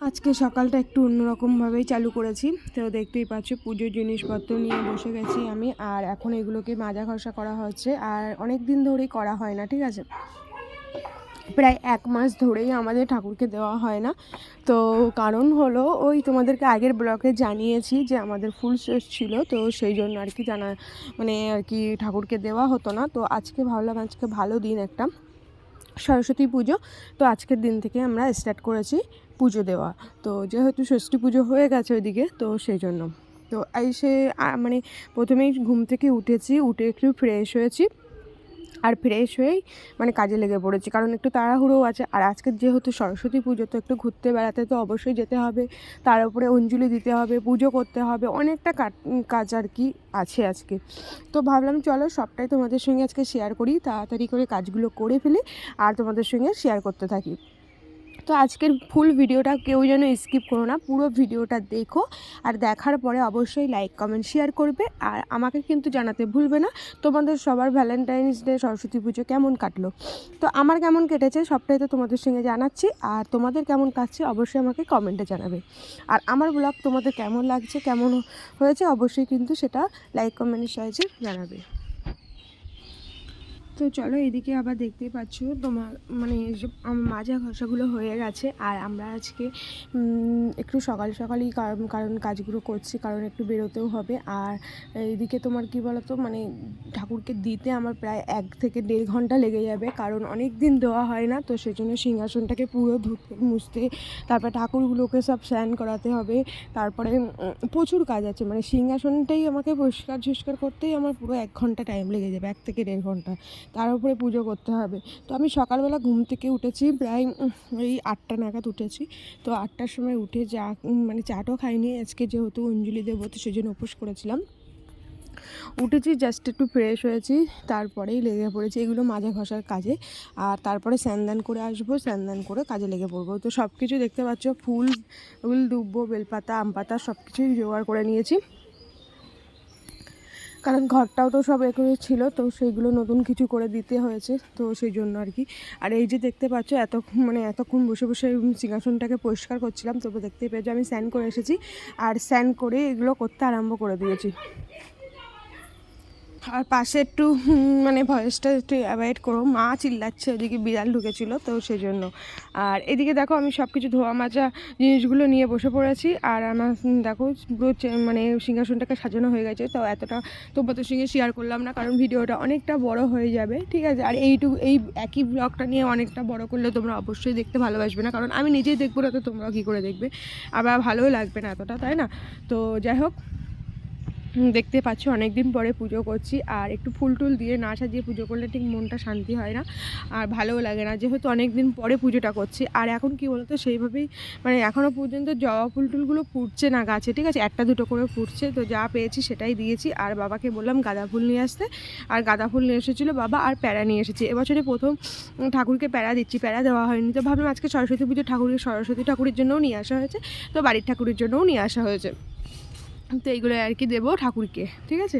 আজকে সকালটা একটু অন্যরকমভাবেই চালু করেছি। তো দেখতেই পাচ্ছ, পুজোর জিনিসপত্র নিয়ে বসে গেছি আমি। আর এখন এগুলোকে মাজা ঘষা করা হচ্ছে। আর অনেক দিন ধরেই করা হয় না, ঠিক আছে? প্রায় এক মাস ধরেই আমাদের ঠাকুরকে দেওয়া হয় না। তো কারণ হলো, ওই তোমাদেরকে আগের ব্লকে জানিয়েছি যে আমাদের ফুল শেষ ছিল। তো সেই জন্য আর কি জানা মানে আর কি ঠাকুরকে দেওয়া হতো না। তো আজকে ভাবলাম, আজকে ভালো দিন একটা। সরস্বতী পুজো। তো আজকের দিন থেকে আমরা স্টার্ট করেছি। পুজো দেওয়া। তো যেহেতু ষষ্ঠী পুজো হয়ে গেছে ওইদিকে, তো সেই জন্য তো এসে, আ- মানে প্রথমেই ঘুম থেকে উঠেছি, উঠে একটু ফ্রেশ হয়েছি। আর ফ্রেশ হয়েই মানে কাজে লেগে পড়েছি। কারণ একটু তাড়াহুড়োও আছে। আর আজকে যেহেতু সরস্বতী পুজো, তো একটু ঘুরতে বেড়াতে তো অবশ্যই যেতে হবে। তার উপরে অঞ্জলি দিতে হবে, পুজো করতে হবে, অনেকটা কাট- কাজ আর কি আছে আজকে। তো ভাবলাম, চলো সবটাই তোমাদের সঙ্গে আজকে শেয়ার করি। তাড়াতাড়ি করে কাজগুলো করে ফেলি, আর তোমাদের সঙ্গে শেয়ার করতে থাকি। তো আজকের ফুল ভিডিওটা কেউ যেন স্কিপ করো না, পুরো ভিডিওটা দেখো আর দেখার পরে অবশ্যই লাইক কমেন্ট শেয়ার করবে আর আমাকে কিন্তু জানাতে ভুলবে না। তোমাদের সবার ভ্যালেন্টাইন্স ডে সরস্বতী পুজো কেমন কাটলো? তো আমার কেমন কেটেছে সবটাই তো তোমাদের সঙ্গে জানাচ্ছি আর তোমাদের কেমন কাটছে অবশ্যই আমাকে কমেন্টে জানাবে। আর আমার ব্লগ তোমাদের কেমন লাগছে, কেমন হয়েছে অবশ্যই কিন্তু সেটা লাইক কমেন্টের সাহায্যে জানাবে। তো চলো এদিকে আবার দেখতে পাচ্ছ, তোমার মানে মাজা ঘষাগুলো হয়ে গেছে। আর আমরা আজকে একটু সকাল সকালই কারণ কারণ কাজগুলো করছি, কারণ একটু বেরোতেও হবে। আর এদিকে তোমার কি বলতো মানে ঠাকুরকে দিতে আমার প্রায় এক থেকে দেড় ঘণ্টা লেগে যাবে, কারণ অনেক দিন দেওয়া হয় না। তো সেই জন্য সিংহাসনটাকে পুরো ধুতে মুছতে, তারপর ঠাকুরগুলোকে সব স্নান করাতে হবে। তারপরে প্রচুর কাজ আছে। মানে সিংহাসনটাই আমাকে পরিষ্কার ঝুষ্কার করতেই আমার পুরো এক ঘণ্টা টাইম লেগে যাবে, এক থেকে দেড় ঘণ্টা। তার উপরে পুজো করতে হবে। তো আমি সকালবেলা ঘুম থেকে উঠেছি, প্রায় ওই আটটা নাগাদ উঠেছি। তো আটটার সময় উঠে চা মানে চাটও খাইনি, আজকে যেহেতু অঞ্জলি দেবো তো সেই জন্য উপোস করেছিলাম। উঠেছি জাস্ট একটু ফ্রেশ হয়েছি, তারপরেই লেগে পড়েছি। এগুলো মাজা ঘষার কাজে। আর তারপরে স্যানদান করে আসব স্যানদান করে কাজে লেগে পড়ব। তো সব কিছু দেখতে পাচ্ছ, ফুল ফুল, দুব্বো, বেলপাতা আম পাতা সব কিছুই জোগাড় করে নিয়েছি। কারণ ঘরটাও তো সব এ করে ছিল, তো সেইগুলো নতুন কিছু করে দিতে হয়েছে, তো সেই জন্য আর কি। আর এই যে দেখতে পাচ্ছ, এত মানে এতক্ষণ বসে বসে সিংহাসনটাকে পরিষ্কার করছিলাম তবে দেখতে পেয়েছি আমি স্যান করে এসেছি। আর স্যান করে এগুলো করতে আরম্ভ করে দিয়েছি। আর পাশে একটু মানে ভয়েসটা একটু অ্যাভয়েড করো। মা চিল্লাচ্ছে, ওদিকে বিড়াল ঢুকেছিল, তো সেই জন্য আর এদিকে দেখো, আমি সব কিছু ধোয়া মাজা জিনিসগুলো নিয়ে বসে পড়েছি। আর আমার দেখো, পুরো মানে সিংহাসনটাকে সাজানো হয়ে গেছে। তো এতটা তোমাদের সঙ্গে শেয়ার করলাম না, কারণ ভিডিওটা অনেকটা বড় হয়ে যাবে, ঠিক আছে? আর এইটুকু এই একই ব্লগটা নিয়ে অনেকটা বড় করলে তোমরা অবশ্যই দেখতে ভালোবাসবে না। কারণ আমি নিজেই দেখব না, তো তোমরা কী করে দেখবে? আবার ভালোও লাগবে না এতটা, তাই না? তো যাই হোক দেখতে পাচ্ছ অনেক দিন পরে পুজো করছি। আর একটু ফুল টুল দিয়ে না সাজিয়ে পুজো করলে ঠিক মনটা শান্তি হয় না, আর ভালোও লাগে না। যেহেতু অনেক দিন পরে পুজোটা করছি, আর এখন কি বলতো, সেইভাবেই মানে এখনও পর্যন্ত জবা ফুল টুলগুলো ফুটছে না গাছে, ঠিক আছে? একটা দুটো করে ফুটছে, তো যা পেয়েছি সেটাই দিয়েছি। আর বাবাকে বললাম গাঁদা ফুল নিয়ে আসতে। আর গাঁদা ফুল নিয়ে এসেছিল বাবা, আর প্যারা নিয়ে এসেছি। এবছরে প্রথম ঠাকুরকে প্যারা দিচ্ছি, প্যারা দেওয়া হয়নি। তো ভাবলাম আজকে সরস্বতী পুজো ঠাকুরের সরস্বতী ঠাকুরের জন্যও নিয়ে আসা হয়েছে, তো বাড়ির ঠাকুরের জন্যও নিয়ে আসা হয়েছে। তো এইগুলো আর কি দেবো ঠাকুরকে, ঠিক আছে?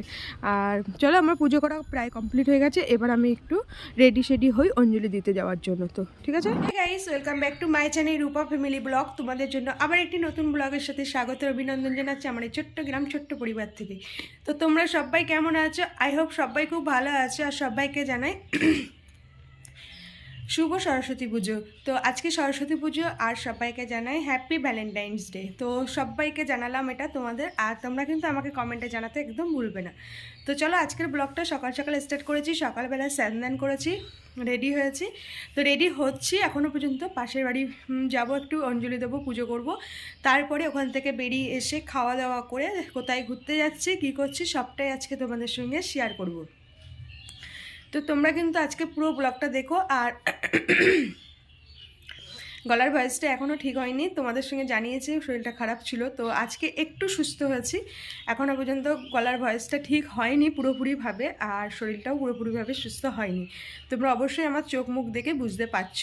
আর চলো আমার পুজো করা প্রায় কমপ্লিট হয়ে গেছে, এবার আমি একটু রেডি সেডি হই অঞ্জলি দিতে যাওয়ার জন্য তো, ঠিক আছে? Guys welcome back to my channel Rupa family vlog তোমাদের জন্য আবার একটি নতুন ব্লগের সাথে স্বাগত, অভিনন্দন জানাচ্ছি আমার এই ছোট্ট গ্রাম, ছোট্ট পরিবার থেকে। তো তোমরা সবাই কেমন আছো? আই হোপ সবাই খুব ভালো আছো, আর সবাইকে জানাই শুভ সরস্বতী পুজো। তো আজকে সরস্বতী পুজো আর সবাইকে জানাই হ্যাপি ভ্যালেন্টাইন্স ডে তো সবাইকে জানালাম এটা তোমাদের, আর তোমরা কিন্তু আমাকে কমেন্টে জানাতে একদম ভুলবে না। তো চলো আজকের ব্লগটা সকাল সকাল স্টার্ট করেছি, সকালবেলা স্যান করেছি রেডি হয়েছি। তো রেডি হচ্ছি এখনও পর্যন্ত পাশের বাড়ি যাব একটু, অঞ্জলি দেবো, পুজো করব। তারপরে ওখান থেকে বেরিয়ে এসে খাওয়া দাওয়া করে কোথায় ঘুরতে যাচ্ছি, কী করছি, সবটাই আজকে তোমাদের সঙ্গে শেয়ার করব। তো তোমরা কিন্তু আজকে পুরো ব্লগটা দেখো, আর গলার ভয়েসটা এখনও ঠিক হয়নি, তোমাদের সঙ্গে জানিয়েছি, শরীরটা খারাপ ছিল, তো আজকে একটু সুস্থ হয়েছি। এখনও পর্যন্ত গলার ভয়েসটা ঠিক হয়নি পুরোপুরিভাবে, আর শরীরটাও পুরোপুরিভাবে সুস্থ হয়নি। তোমরা অবশ্যই আমার চোখ মুখ দেখে বুঝতে পারছ।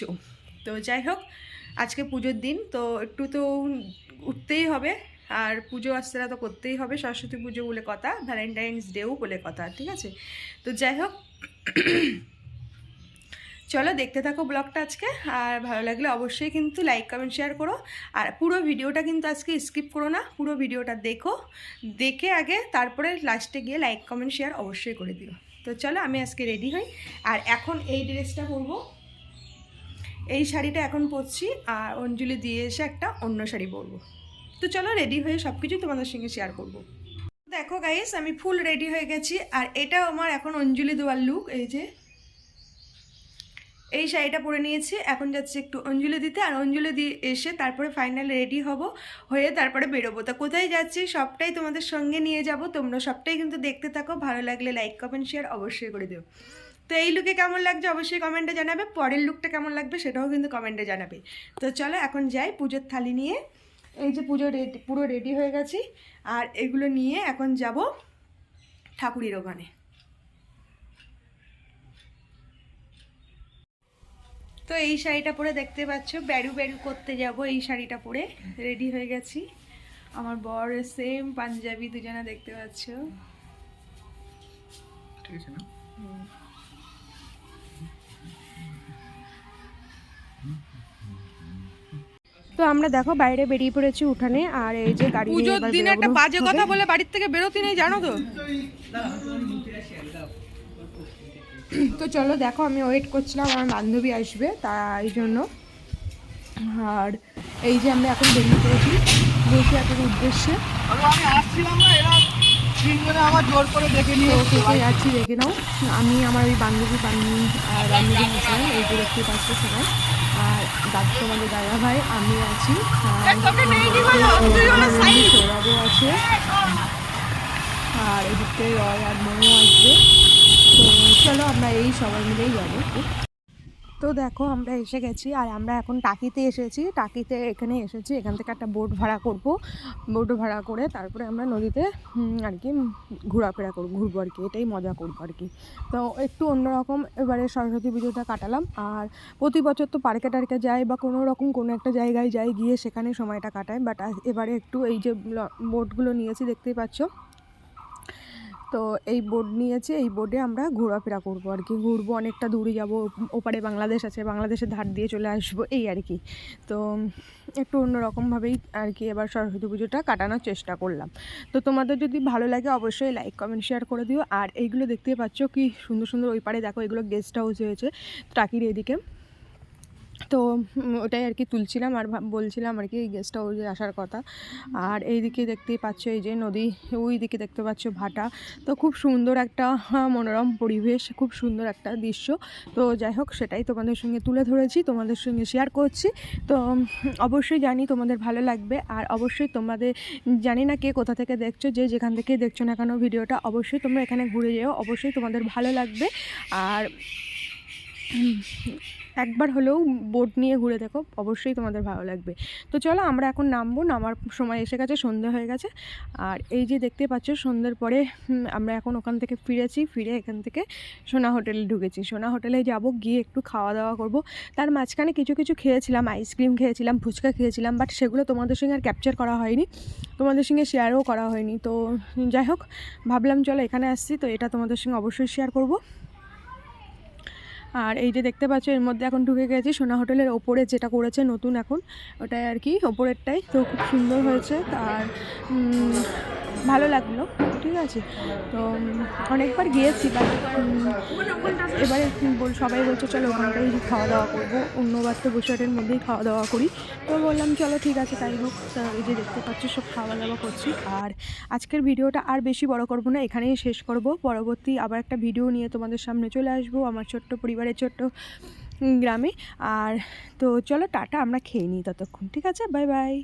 তো যাই হোক, আজকে পুজোর দিন, তো একটু তো উঠতেই হবে, আর পুজো আস্তেরা তো করতেই হবে, সরস্বতী পুজো বলে কথা ভ্যালেন্টাইন্স ডেও বলে কথা, ঠিক আছে? তো যাই হোক চলো দেখতে থাকো ব্লগটা আজকে, আর ভালো লাগলে অবশ্যই কিন্তু লাইক কমেন্ট শেয়ার করো। আর পুরো ভিডিওটা কিন্তু আজকে স্কিপ করো না, পুরো ভিডিওটা দেখো। দেখে আগে তারপরে লাস্টে গিয়ে লাইক কমেন্ট শেয়ার অবশ্যই করে দিও। তো চলো আমি আজকে রেডি হই। আর এখন এই ড্রেসটা পরবো। এই শাড়িটা এখন পরছি, আর অঞ্জলি দিয়ে এসে একটা অন্য শাড়ি পরবো। তো চলো রেডি হয়ে সব কিছু তোমাদের সঙ্গে শেয়ার করব। দেখো গাইস আমি ফুল রেডি হয়ে গেছি, আর এটা আমার এখন অঞ্জলি দেওয়ার লুক এই যে। এই শাড়িটা পরে নিয়েছি। এখন যাচ্ছি একটু অঞ্জলি দিতে। আর অঞ্জলি দিয়ে এসে তারপরে ফাইনাল রেডি হব, হয়ে তারপরে বেরোবো। তা কোথায় যাচ্ছি সবটাই তোমাদের সঙ্গে নিয়ে যাব। তোমরা সবটাই কিন্তু দেখতে থাকো। ভালো লাগলে লাইক কমেন্ট শেয়ার অবশ্যই করে দিও। তো এই লুকে কেমন লাগছে অবশ্যই কমেন্টে জানাবে। পরের লুকটা কেমন লাগবে সেটাও কিন্তু কমেন্টে জানাবে। তো চলো এখন যাই পুজোর থালি নিয়ে। এই যে পুজো রেডি পুরো রেডি হয়ে গেছি। আর এগুলো নিয়ে এখন যাব ঠাকুরের ওখানে। তো এই শাড়িটা পরে দেখতে পাচ্ছ ব্যারু ব্যারু করতে যাব এই শাড়িটা পরে। রেডি হয়ে গেছি। আমার বর সেম পাঞ্জাবি দুজনে দেখতে পাচ্ছ। ঠিক আছে না? তো আমরা দেখো বাইরে বেরিয়ে পড়েছি উঠানে আর এই যে গাড়ি পুজোর দিনে একটা বাজে কথা বলে বাড়ির থেকে বেরোতে নেই জানো তো? তো চলো দেখো আমি ওয়েট করছিলাম আমার বান্ধবী আসবে তাই জন্য। আর এই যে আমরা এখন বেরিয়ে পড়েছি বসিরহাটের উদ্দেশ্যে। আমি আমি আসছিলাম না এরা আমার জোর করে ডেকে নিয়ে তো যাচ্ছি দেখে নাও। আমি আমার ওই বান্ধবী বান্ধবী এই যে দেখতে পাচ্ছ সবাই। আর দাদু তোমাদের দাদা ভাই আমি আছি। আর সৌরভও আছে। আর এদিক থেকে রয় আর মোমো আসবে। চলো আমরা এই সবাই মিলেই যাব। তো দেখো আমরা এসে গেছি আর আমরা এখন টাকিতে এসেছি। টাকিতে এখানে এসেছি, এখান থেকে একটা বোট ভাড়া করব। বোট ভাড়া করে তারপরে আমরা নদীতে আর কি, ঘোরাফেরা করব, ঘুরবো আর কি, এটাই মজা করব আর কি। তো একটু অন্যরকম এবারে সরস্বতী পুজোটা কাটালাম আর প্রতি বছর তো পার্কে টার্কে যাই বা কোনো রকম কোনো একটা জায়গায় যাই গিয়ে সেখানে সময়টা কাটাই। বাট এবারে একটু এই যে বোটগুলো নিয়েছি, দেখতেই পাচ্ছ। তো এই বোর্ড নিয়েছে, এই বোর্ডে আমরা ঘোরাফেরা করব আর কি। ঘুরবো অনেকটা দূরে যাব, ওপারে বাংলাদেশ আছে, বাংলাদেশের ধার দিয়ে চলে আসব, এই আর কি। তো একটু অন্যরকমভাবেই আর কি এবার সরস্বতী পুজোটা কাটানোর চেষ্টা করলাম। তো তোমাদের যদি ভালো লাগে অবশ্যই লাইক কমেন্ট শেয়ার করে দিও। আর এইগুলো দেখতেই পাচ্ছ কি সুন্দর সুন্দর ওই পারে দেখো এগুলো গেস্ট হাউস হয়েছে ট্রাকির এদিকে। তো ওটাই আর কি তুলছিলাম আর বলছিলাম আর কি গেস্ট হাউসে আসার কথা। আর এইদিকে দেখতেই পাচ্ছ এই যে নদী ওই দিকে দেখতে পাচ্ছ ভাটা। তো খুব সুন্দর একটা মনোরম পরিবেশ, খুব সুন্দর একটা দৃশ্য। তো যাই হোক, সেটাই তোমাদের সঙ্গে তুলে ধরেছি, তোমাদের সঙ্গে শেয়ার করছি। তো অবশ্যই জানি তোমাদের ভালো লাগবে। আর অবশ্যই তোমাদের, জানি না কে কোথা থেকে দেখছ, যে যেখান থেকে দেখছ না কেন ভিডিওটা, অবশ্যই তোমরা এখানে ঘুরে যেও। অবশ্যই তোমাদের ভালো লাগবে। আর একবার হলেও বোট নিয়ে ঘুরে দেখো, অবশ্যই তোমাদের ভালো লাগবে। তো চলো আমরা এখন নামবো, নামার সময় এসে গেছে, সন্ধে হয়ে গেছে। আর এই যে দেখতে পাচ্ছ, সন্ধ্যের পরে আমরা এখন ওখান থেকে ফিরেছি, ফিরে এখান থেকে সোনা হোটেলে ঢুকেছি। সোনা হোটেলে যাব, গিয়ে একটু খাওয়া দাওয়া করব। তার মাঝখানে কিছু কিছু খেয়েছিলাম আইসক্রিম খেয়েছিলাম, ফুচকা খেয়েছিলাম বাট সেগুলো তোমাদের সঙ্গে আর ক্যাপচার করা হয়নি। তোমাদের সঙ্গে শেয়ারও করা হয়নি। তো যাই হোক, ভাবলাম চলো এখানে আসছি, তো এটা তোমাদের সঙ্গে অবশ্যই শেয়ার করব। আর এই যে দেখতে পাচ্ছ, এর মধ্যে এখন ঢুকে গেছি সোনা হোটেলের ওপরে, যেটা করেছে নতুন এখন। ওটাই আর কি, ওপরেরটাই। তো খুব সুন্দর হয়েছে। আর ভালো লাগল, ঠিক আছে? তো অনেকবার গিয়েছি বাট এবারে বল, সবাই বলছে, চলো ওখানটাই খাওয়া দাওয়া করব। অন্যবার তো বসিরহাটের মধ্যেই খাওয়া দাওয়া করি। তো বললাম, চলো, ঠিক আছে, তাই হোক এই যে দেখতে পাচ্ছি, সব খাওয়া দাওয়া করছি। আর আজকের ভিডিওটা আর বেশি বড় করব না, এখানেই শেষ করব। পরবর্তী আবার একটা ভিডিও নিয়ে তোমাদের সামনে চলে আসব, আমার ছোট্ট পরিবারের ছোট্ট গ্রামে। আর তো, চলো, টাটা, আমরা খেয়ে নিই ততক্ষণ, ঠিক আছে? Bye bye.